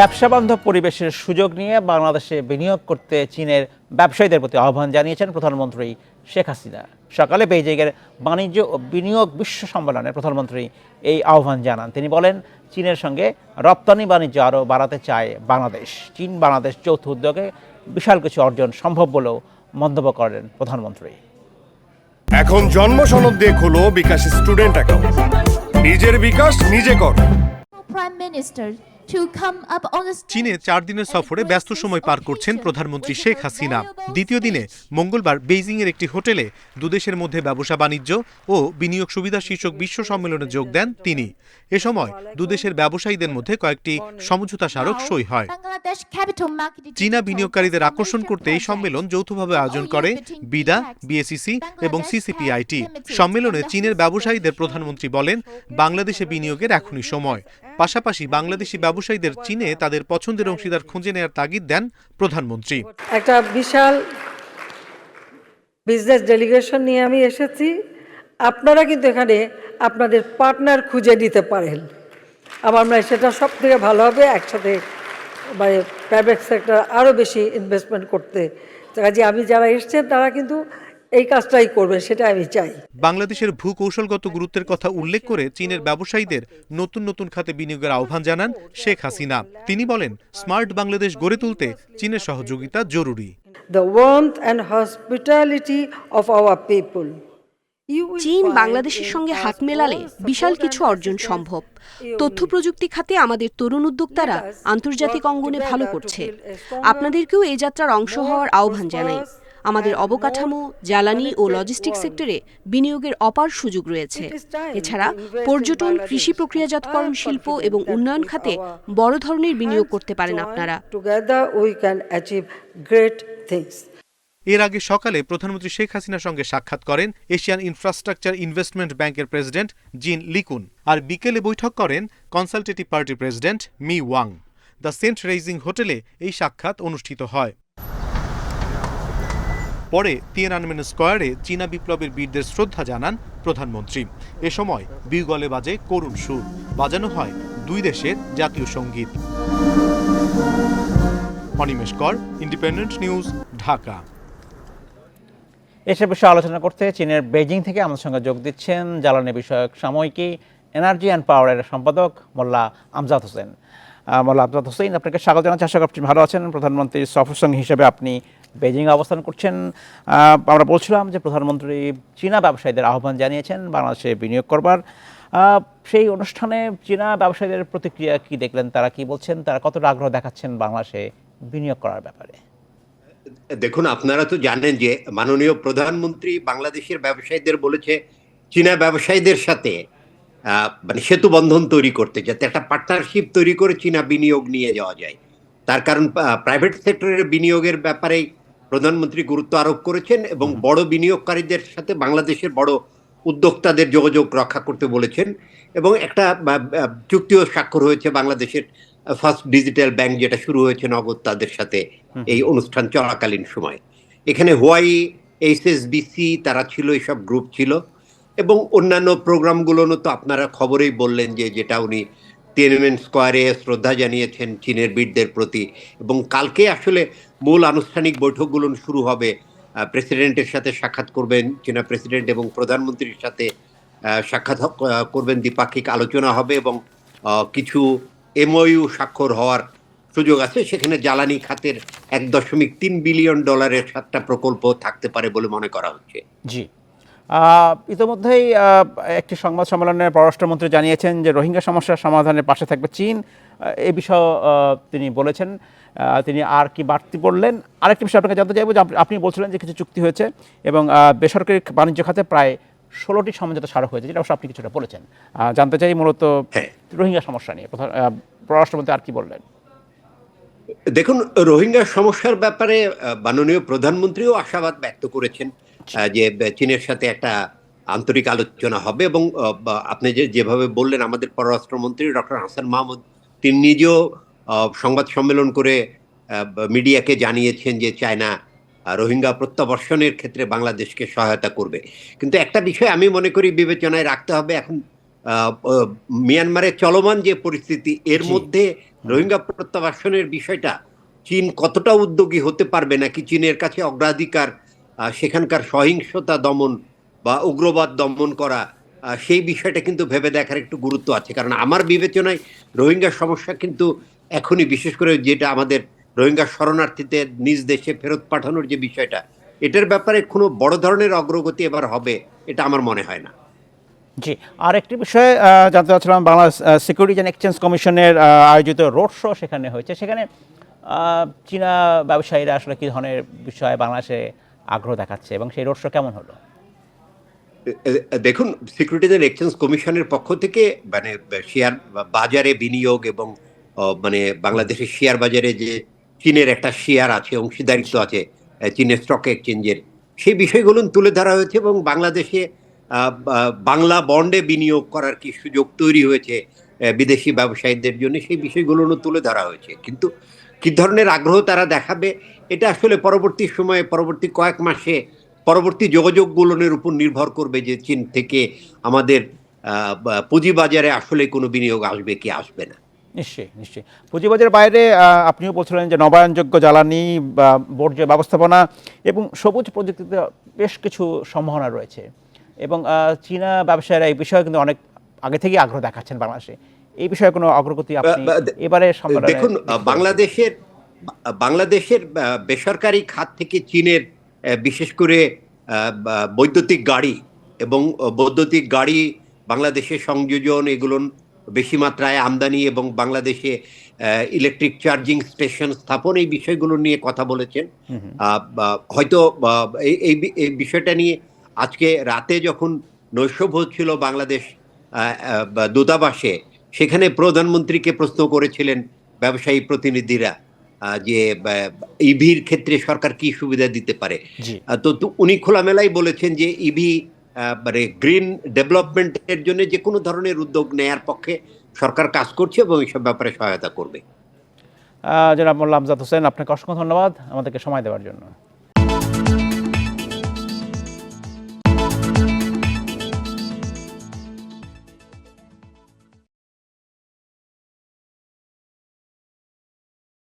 ব্যবসা বান্ধব পরিবেশের সুযোগ নিয়ে বাংলাদেশে বিনিয়োগ করতে চীনের ব্যবসায়ীদের প্রতি আহ্বান জানিয়েছেন প্রধানমন্ত্রী শেখ হাসিনা। সকালে বেইজিংয়ের বাণিজ্য ও বিনিয়োগ বিশ্ব সম্মেলনে প্রধানমন্ত্রী এই আহ্বান জানান। তিনি বলেন চীনের সঙ্গে রপ্তানি বাণিজ্য আরও বাড়াতে চায় বাংলাদেশ। চীন বাংলাদেশ যৌথ উদ্যোগে বিশাল কিছু অর্জন সম্ভব বলেও মন্তব্য করেন প্রধানমন্ত্রী। এখন জন্ম সনদ দিয়ে খোলো বিকাশ স্টুডেন্ট অ্যাকাউন্ট। নিজের বিকাশ নিজে কর। Prime Minister চীনে চার দিনের সফরে ব্যস্ত সময় পার করছেন প্রধানমন্ত্রী শেখ হাসিনা। দ্বিতীয় দিনে মঙ্গলবার বেইজিংয়ের একটি হোটেলে দুদেশের মধ্যে ব্যবসা বাণিজ্য ও বিনিয়োগ সুবিধা শীর্ষক বিশ্ব সম্মেলনে যোগ দেন তিনি। এ সময় দুদেশের ব্যবসায়ীদের মধ্যে কয়েকটি সমঝোতা স্মারক সই হয়। চীনা বিনিয়োগকারীদের আকর্ষণ করতে এই সম্মেলন যৌথভাবে আয়োজন করে বিডা বিএসিসি এবং সিসিপিআইটি। সম্মেলনে চীনের ব্যবসায়ীদের প্রধানমন্ত্রী বলেন বাংলাদেশে বিনিয়োগের এখনই সময়। পাশাপাশি বাংলাদেশি ব্যবসায়ীদের চীনে তাদের পছন্দের অংশীদার খুঁজে নেওয়ার তাগিদ দেন প্রধানমন্ত্রী। একটা বিশাল বিজনেস ডেলিগেশন নিয়ে আমি এসেছি। আপনারা কিন্তু এখানে আপনাদের পার্টনার খুঁজে নিতে পারেন। আমার মনে হয় সেটা সব থেকে ভালো হবে, একসাথে মানে প্রাইভেট সেক্টর আরও বেশি ইনভেস্টমেন্ট করতে। কাজে আমি যারা এসছেন, তারা কিন্তু এই কাজটাই করবে সেটা আমি চাই। বাংলাদেশের ভূকৌশলগত গুরুত্বের কথা উল্লেখ করে চীনের ব্যবসায়ীদের নতুন নতুন খাতে বিনিয়োগের আহ্বান জানান শেখ হাসিনা। তিনি বলেন স্মার্ট বাংলাদেশ গড়ে তুলতে চীনের সহযোগিতা জরুরি। দ্য অ্যান্ড অফ চীন বাংলাদেশের সঙ্গে হাত মেলালে বিশাল কিছু অর্জন সম্ভব। তথ্য প্রযুক্তি খাতে আমাদের তরুণ উদ্যোক্তারা আন্তর্জাতিক অঙ্গনে ভালো করছে। আপনাদেরকেও এই যাত্রার অংশ হওয়ার আহ্বান জানাই। আমাদের অবকাঠামো জ্বালানি ও লজিস্টিক সেক্টরে বিনিয়োগের অপার সুযোগ রয়েছে। এছাড়া পর্যটন কৃষি প্রক্রিয়াজাতকরণ শিল্প এবং উন্নয়ন খাতে বড় ধরনের বিনিয়োগ করতে পারেন আপনারা। এর আগে সকালে প্রধানমন্ত্রী শেখ হাসিনার সঙ্গে সাক্ষাৎ করেন এশিয়ান ইনফ্রাস্ট্রাকচার ইনভেস্টমেন্ট ব্যাংকের প্রেসিডেন্ট জিন লিকুন আর বিকেলে বৈঠক করেন কনসালটেটিভ পার্টির president Mr Wang. The Saint Regis হোটেলে এই সাক্ষাৎ অনুষ্ঠিত হয়। পরে তিয়েনানমেন স্কোয়ারে চীনা বিপ্লবের বীরদের শ্রদ্ধা জানান প্রধানমন্ত্রী। এ সময় বিউগলে বাজে করুণ সুর, বাজানো হয় দুই দেশের জাতীয় সংগীত। অনিমেষ কর, ইন্ডিপেন্ডেন্ট নিউজ, ঢাকা। এসব বিষয়ে আলোচনা করতে চীনের বেজিং থেকে আমাদের সঙ্গে যোগ দিচ্ছেন জ্বালানি বিষয়ক সাময়িকী এনার্জি অ্যান্ড পাওয়ারের সম্পাদক মোল্লা আমজাদ হোসেন। মোল্লা আমজাদ হোসেন, আপনাকে স্বাগত জানাচ্ছি। আশা ভালো আছেন। প্রধানমন্ত্রীর সফরসঙ্গী হিসেবে আপনি বেজিং অবস্থান করছেন আমরা বলছিলাম যে প্রধানমন্ত্রী চীনা ব্যবসায়ীদের আহ্বান জানিয়েছেন, বাংলাদেশে বিনিয়োগ করবার। সেই অনুষ্ঠানে চীনা ব্যবসায়ীদের প্রতিক্রিয়া কি দেখলেন? তারা কি বলছেন? তারা কতটা আগ্রহ দেখাচ্ছেন বাংলাদেশে বিনিয়োগ করার ব্যাপারে? দেখুন, আপনারা তো জানেন যে মাননীয় প্রধানমন্ত্রী বাংলাদেশের ব্যবসায়ীদের বলেছে, চীনা ব্যবসায়ীদের সাথে মানে সেতু বন্ধন তৈরি করতে, যাতে একটা পার্টনারশিপ তৈরি করে চীনা বিনিয়োগ নিয়ে যাওয়া যায়। তার কারণ প্রাইভেট সেক্টরের বিনিয়োগের ব্যাপারে প্রধানমন্ত্রী গুরুত্ব আরোপ করেছেন এবং বড় বিনিয়োগকারীদের সাথে বাংলাদেশের বড় উদ্যোক্তাদের যোগাযোগ রক্ষা করতে বলেছেন এবং একটা চুক্তিও স্বাক্ষর হয়েছে বাংলাদেশের ফার্স্ট ডিজিটাল ব্যাংক যেটা শুরু হয়েছে নগদ তাদের সাথে এই অনুষ্ঠান চলাকালীন সময়। এখানে হোয়াই এইচএসবিসি তারা ছিল এইসব গ্রুপ ছিল এবং অন্যান্য প্রোগ্রামগুলো তো আপনারা খবরেই বললেন যে যেটা উনি টিএনএমএন স্কোয়ারে শ্রদ্ধা জানিয়েছেন চীনের বীরদের প্রতি। এবং কালকে আসলে মূল আনুষ্ঠানিক বৈঠকগুলো শুরু হবে। প্রেসিডেন্টের সাথে সাক্ষাৎ করবেন চীনা প্রেসিডেন্ট এবং প্রধানমন্ত্রীর সাথে সাক্ষাৎ করবেন দ্বিপাক্ষিক আলোচনা হবে এবং কিছু এমওইউ স্বাক্ষর হওয়ার সুযোগ আছে। সেখানে জ্বালানি খাতের এক দশমিক তিন বিলিয়ন ডলারের সাতটা প্রকল্প থাকতে পারে বলে মনে করা হচ্ছে। জি। ইতোমধ্যেই একটি সংবাদ সম্মেলনে পররাষ্ট্রমন্ত্রী জানিয়েছেন যে রোহিঙ্গা সমস্যার সমাধানের পাশে থাকবে চীন। এ বিষয়ে তিনি বলেছেন তিনি আর কি বাড়তি বললেন। আরেকটি বিষয় আপনাকে জানতে চাইব যে আপনি বলছিলেন যে কিছু চুক্তি হয়েছে এবং বেসরকারি বাণিজ্য খাতে প্রায় ষোলোটি সমঝোতা স্মারক হয়েছে যেটা অবশ্য আপনি কিছুটা বলেছেন। জানতে চাই মূলত হ্যাঁ। রোহিঙ্গা সমস্যা নিয়ে। পররাষ্ট্রমন্ত্রী আর কি বললেন? দেখুন রোহিঙ্গা সমস্যার ব্যাপারে মাননীয় প্রধানমন্ত্রীও আশাবাদ ব্যক্ত করেছেন। যে চীনের সাথে একটা আন্তরিক আলোচনা হবে এবং আপনি যে যেভাবে বললেন আমাদের পররাষ্ট্রমন্ত্রী ডক্টর হাসান মাহমুদ তিনি নিজেও সংবাদ সম্মেলন করে মিডিয়াকে জানিয়েছেন যে চায়না রোহিঙ্গা প্রত্যাবর্ষণের ক্ষেত্রে বাংলাদেশকে সহায়তা করবে। কিন্তু একটা বিষয় আমি মনে করি বিবেচনায় রাখতে হবে এখন মিয়ানমারের চলমান যে পরিস্থিতি এর মধ্যে রোহিঙ্গা প্রত্যাবাসনের বিষয়টা চীন কতটা উদ্যোগী হতে পারবে নাকি চীনের কাছে অগ্রাধিকার সেখানকার সহিংসতা দমন বা উগ্রবাদ দমন করা সেই বিষয়টা কিন্তু ভেবে দেখার একটু গুরুত্ব আছে। কারণ আমার বিবেচনায় রোহিঙ্গা সমস্যা কিন্তু এখনই, বিশেষ করে যেটা আমাদের রোহিঙ্গা শরণার্থীদের নিজ দেশে ফেরত পাঠানোর যে বিষয়টা, এটার ব্যাপারে কোনো বড় ধরনের অগ্রগতি এবার হবে, এটা আমার মনে হয় না। জি আর একটি বিষয়ে জানতে চাচ্ছিলাম বাংলা সিকিউরিটি অ্যান্ড এক্সচেঞ্জ কমিশনের আয়োজিত রোড শো সেখানে হয়েছে। সেখানে চীনা ব্যবসায়ীরা আসলে কী ধরনের বিষয়ে বাংলাদেশে আগ্রহ দেখাচ্ছে এবং সেই রোড শো কেমন হলো? দেখুন সিকিউরিটিজ অ্যান্ড এক্সচেঞ্জ কমিশনের পক্ষ থেকে মানে শেয়ার বাজারে বিনিয়োগ এবং মানে বাংলাদেশের শেয়ার বাজারে যে চীনের একটা শেয়ার আছে, অংশীদারিত্ব আছে চীনের স্টক এক্সচেঞ্জের সেই বিষয়গুলো তুলে ধরা হয়েছে এবং বাংলাদেশে বাংলা বন্ডে বিনিয়োগ করার কি সুযোগ তৈরি হয়েছে বিদেশি ব্যবসায়ীদের জন্য, সেই বিষয়গুলো তুলে ধরা হয়েছে। কিন্তু কি ধরনের আগ্রহ তারা দেখাবে এটা আসলে পরবর্তী সময়ে পরবর্তী কয়েক মাসে পরবর্তী যোগাযোগগুলোর উপর নির্ভর করবে যে চীন থেকে আমাদের পুঁজিবাজারে আসলে কোনো বিনিয়োগ আসবে কি আসবে না। নিশ্চয়ই নিশ্চয়ই। পুঁজিবাজারের বাইরে আপনিও বলছিলেন যে নবায়নযোগ্য জ্বালানি বা বর্জ্য ব্যবস্থাপনা এবং সবুজ প্রযুক্তিতে বেশ কিছু সম্ভাবনা রয়েছে এবং চীনা ব্যবসায়ীরা এই বিষয়ে কিন্তু অনেক আগে থেকেই আগ্রহ দেখাচ্ছেন বাংলাদেশে। এই বিষয়ে কোনো অগ্রগতি আপনি এবারে দেখুন বাংলাদেশের বাংলাদেশের বেসরকারি খাত থেকে চীনের বিশেষ করে বৈদ্যুতিক গাড়ি এবং বৈদ্যুতিক গাড়ি বাংলাদেশে সংযোজন এগুলো বেশি মাত্রায় আমদানি এবং বাংলাদেশে ইলেকট্রিক চার্জিং স্টেশন স্থাপন এই বিষয়গুলো নিয়ে কথা বলেছেন। হয়তো এই এই এই বিষয়টা নিয়ে আজকে রাতে যখন নৈশভ হচ্ছিল বাংলাদেশ দূতাবাসে সেখানে প্রধানমন্ত্রীকে প্রশ্ন করেছিলেন ব্যবসায়ী প্রতিনিধিরা। যে ইভির ক্ষেত্রে সরকার কি সুবিধা দিতে পারে? তো উনি খোলামেলাই বলেছেন যে ইভি মানে গ্রিন ডেভেলপমেন্টের জন্য যে কোনো ধরনের উদ্যোগ নেয়ার পক্ষে সরকার কাজ করছে এবং এইসব ব্যাপারে সহায়তা করবে। জনাব মোল্লা আমজাদ হোসেন আপনাকে অসংখ্য ধন্যবাদ আমাদেরকে সময় দেওয়ার জন্য।